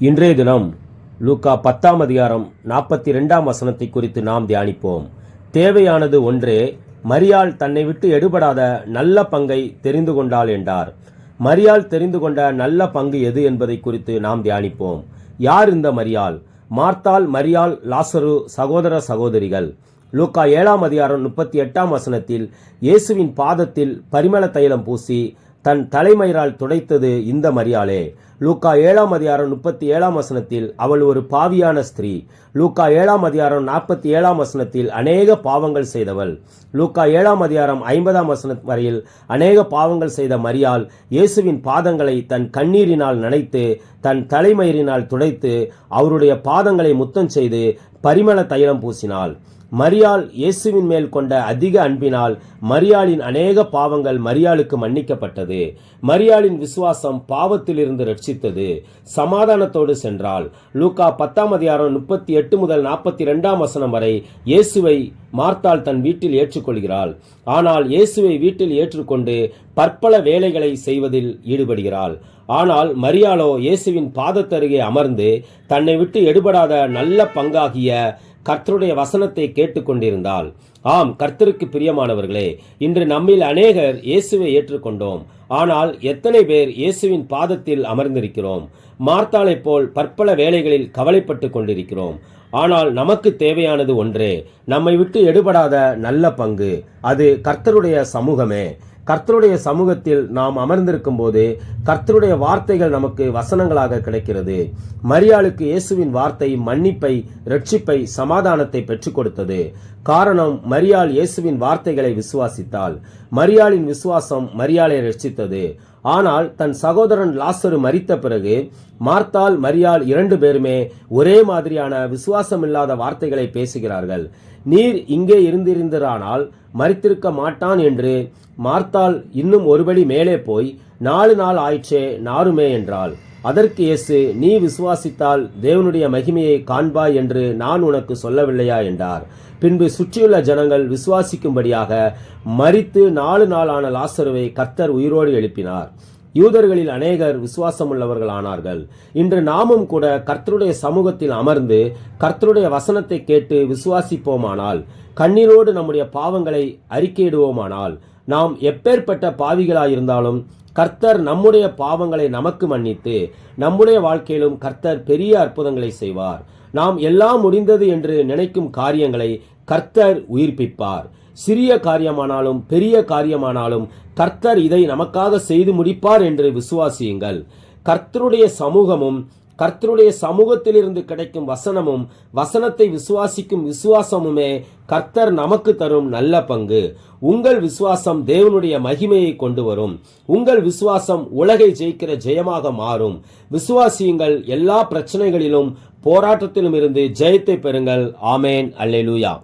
இன்றைய தினம் லூக்கா பத்தாம் அதிகாரம் நாற்பத்தி ரெண்டாம் வசனத்தை குறித்து நாம் தியானிப்போம். தேவையானது ஒன்றே மரியாள் தன்னை விட்டு எடுபடாத நல்ல பங்கை தெரிந்து கொண்டாள் என்றார். மரியாள் தெரிந்து கொண்ட நல்ல பங்கு எது என்பதை குறித்து நாம் தியானிப்போம். யார் இந்த மரியாள்? மார்த்தாள் மரியாள் லாசரு சகோதர சகோதரிகள். லூக்கா ஏழாம் அதிகாரம் முப்பத்தி எட்டாம் வசனத்தில் இயேசுவின் பாதத்தில் பரிமள தைலம் பூசி தன் தலைமயிரால் துடைத்தது இந்த மரியாளே. லூக்கா ஏழாம் அதிகாரம் முப்பத்தி ஏழாம் வசனத்தில் அவள் ஒரு பாவியான ஸ்திரீ. லூக்கா ஏழாம் அதிகாரம் நாற்பத்தி ஏழாம் வசனத்தில் அநேக பாவங்கள் செய்தவள். லூக்கா ஏழாம் அதிகாரம் ஐம்பதாம் வசனம் வரையில் அநேக பாவங்கள் செய்த மரியால் இயேசுவின் பாதங்களை தன் கண்ணீரினால் நனைத்து தன் தலைமயிரினால் துடைத்து அவருடைய பாதங்களை முத்தம் செய்து பரிமள தைலம் பூசினாள். மரியாள் இயேசுவின் மேல் கொண்ட அதிக அன்பினால் மரியாளின் அநேக பாவங்கள் மரியாளுக்கு மன்னிக்கப்பட்டது. மரியாளின் விசுவாசம் பாவத்திலிருந்து ரட்சித்தது. சமாதானத்தோடு சென்றாள். லூக்கா பத்தாம் அதிகாரம் முப்பத்தி எட்டு முதல் நாற்பத்தி ரெண்டாம் வசனம் வரை இயேசுவை மார்த்தாள் தன் வீட்டில் ஏற்றுக்கொள்கிறாள். ஆனால் இயேசுவை வீட்டில் ஏற்றுக்கொண்டு பற்பல வேலைகளை செய்வதில் ஈடுபடுகிறாள். ஆனால் மரியாளோ இயேசுவின் பாதத்தருகே அமர்ந்து தன்னை விட்டு எடுபடாத நல்ல பங்காகிய கர்த்தருடைய வசனத்தை கேட்டுக்கொண்டிருந்தாள் ஆம் கர்த்தருக்கு பிரியமானவர்களே இன்று நம்மில் அநேகர் இயேசுவை ஏற்றுக்கொண்டோம். ஆனால் எத்தனை பேர் இயேசுவின் பாதத்தில் அமர்ந்திருக்கிறோம்? மார்த்தாளைப் போல் பற்பல வேலைகளில் கவலைப்பட்டு கொண்டிருக்கிறோம். ஆனால் நமக்கு தேவையானது ஒன்றே நம்மை விட்டு எடுபடாத நல்ல பங்கு அது கர்த்தருடைய சமூகமே. கர்த்தருடைய சமூகத்தில் நாம் அமர்ந்திருக்கும் போது கர்த்தருடைய வார்த்தைகள் நமக்கு வசனங்களாக கிடைக்கிறது. மரியாளுக்கு இயேசுவின் வார்த்தை மன்னிப்பை ரட்சிப்பை சமாதானத்தை பெற்றுக் கொடுத்தது. காரணம் மரியாள் இயேசுவின் வார்த்தைகளை விசுவாசித்தாள். மரியாளின் விசுவாசம் மரியாளை ரட்சித்தது. ஆனால் தன் சகோதரன் லாசரு மறித்த பிறகு மார்த்தால் மரியாள் இரண்டு பேருமே ஒரே மாதிரியான விசுவாசமில்லாத வார்த்தைகளை பேசுகிறார்கள். நீர் இங்கே இருந்திருந்தானால் மறித்திருக்க மாட்டான் என்று மார்த்தால் இன்னும் ஒருபடி மேலே போய் நாலு நாள் ஆயிற்றே நாருமே என்றாள். அதற்கு இயேசு நீ விசுவாசித்தால் தேவனுடைய மகிமையை காண்பாய் என்று நான் உனக்கு சொல்லவில்லையா? என்றார். பின்பு சுற்றியுள்ள ஜனங்கள் விசுவாசிக்கும்படியாக மறித்து நாலு நாளான லாசருவை கர்த்தர் உயிரோடு எழுப்பினார். யூதர்களில் அநேகர் விசுவாசமுள்ளவர்கள் ஆனார்கள் இன்று நாமும் கூட கர்த்தருடைய சமூகத்தில் அமர்ந்து கர்த்தருடைய வசனத்தை கேட்டு விசுவாசிப்போமானால் கண்ணீரோடு நம்முடைய பாவங்களை அறிக்கையிடுவோமானால் நாம் எப்பேற்பட்ட பாவிகளாயிருந்தாலும் கர்த்தர் நம்முடைய பாவங்களை நமக்கு மன்னித்து நம்முடைய வாழ்க்கையிலும் கர்த்தர் பெரிய அற்புதங்களை செய்வார். நாம் எல்லாம் முடிந்தது என்று நினைக்கும் காரியங்களை கர்த்தர் உயிர்ப்பிப்பார். சிறிய காரியமானாலும் பெரிய காரியமானாலும் கர்த்தர் இதை நமக்காக செய்து முடிப்பார் என்று விசுவாசியுங்கள். கர்த்தருடைய சமூகமும் கர்த்தருடைய சமூகத்திலிருந்து கிடைக்கும் வசனமும் வசனத்தை விசுவாசிக்கும் விசுவாசமுமே கர்த்தர் நமக்கு தரும் நல்ல பங்கு. உங்கள் விசுவாசம் தேவனுடைய மகிமையை கொண்டு வரும். உங்கள் விசுவாசம் உலகை ஜெயிக்கிற ஜெயமாக மாறும். விசுவாசியுங்கள் எல்லா பிரச்சனைகளிலும் போராட்டத்திலும் இருந்து ஜெயத்தை பெறுங்கள். ஆமேன். அல்லேலூயா.